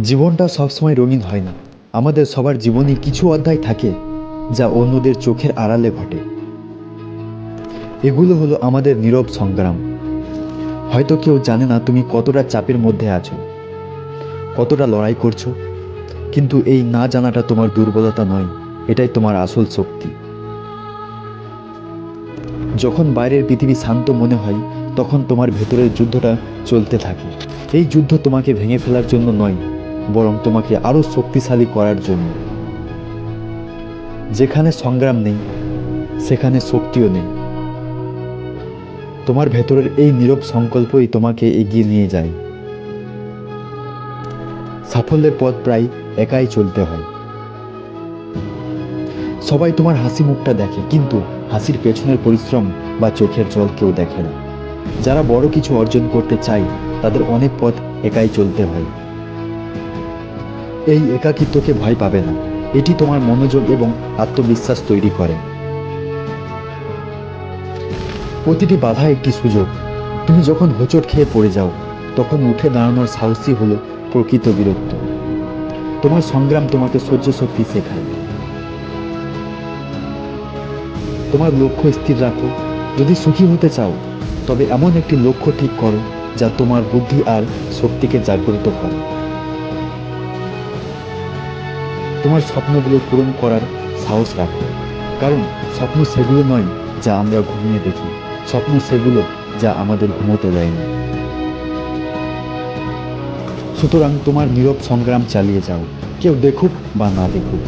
জীবনটা সবসময় রঙিন হয় না। আমাদের সবার জীবনে কিছু অধ্যায় থাকে যা অন্যদের চোখের আড়ালে ঘটে। এগুলো হলো আমাদের নীরব সংগ্রাম। হয়তো কেউ জানে না তুমি কতটা চাপের মধ্যে আছো, কতটা লড়াই করছ, কিন্তু এই না জানাটা তোমার দুর্বলতা নয়, এটাই তোমার আসল শক্তি। যখন বাইরের পৃথিবী শান্ত মনে হয়, তখন তোমার ভেতরের যুদ্ধটা চলতে থাকে। এই যুদ্ধ তোমাকে ভেঙে ফেলার জন্য নয় বরং তোমাকে আরও শক্তিশালী করার জন্য। যেখানে সংগ্রাম নেই, সেখানে শক্তিও নেই। তোমার ভেতরের এই নীরব সংকল্পই তোমাকে এগিয়ে নিয়ে যায়। সাফল্যের পথ প্রায় একাই চলতে হয়। সবাই তোমার হাসি মুখটা দেখে, কিন্তু হাসির পেছনের পরিশ্রম বা চোখের জল কেউ দেখে না। যারা বড় কিছু অর্জন করতে চায়, তাদের অনেক পথ একাই চলতে হয়। এই একাকিত্বকে ভয় পাবে না। এটি তোমার মনোযোগ এবং আত্মবিশ্বাস তৈরি করে। প্রতিটি বাধা একটি সুযোগ। তুমি যখন হোঁচট খেয়ে পড়ে যাও, তখন উঠে দাঁড়ানোর সাহসই হলো প্রকৃত বিরক্ত। তোমার সংগ্রাম তোমাকে সহ্য শক্তি শেখায়। তোমার লক্ষ্য স্থির রাখো। যদি সুখী হতে চাও, তবে এমন একটি লক্ষ্য ঠিক করো যা তোমার বুদ্ধি আর শক্তিকে জাগ্রত করে। তোমার স্বপ্নগুলো পূরণ করার সাহস রাখো কারণ স্বপ্ন সেগুলো নয় যা আমরা ঘুমিয়ে দেখি। স্বপ্ন সেগুলো যা আমাদের ঘুমোতে দেয় না। সুতরাং তোমার নীরব সংগ্রাম চালিয়ে যাও। কেউ দেখুক বা না দেখুক,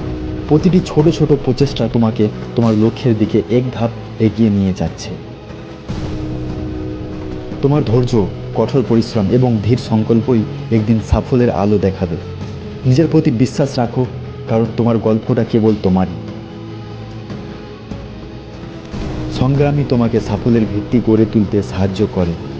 প্রতিটি ছোট ছোট প্রচেষ্টা তোমাকে তোমার লক্ষ্যের দিকে এক ধাপ এগিয়ে নিয়ে যাচ্ছে। তোমার ধৈর্য, কঠোর পরিশ্রম এবং ধীর সংকল্পই একদিন সাফল্যের আলো দেখাবে। নিজের প্রতি বিশ্বাস রাখো কারণ তোমার গল্পটা কেবল তোমারই। সংগ্রামই তোমাকে সাফল্যের ভিত্তি গড়ে তুলতে সাহায্য করে।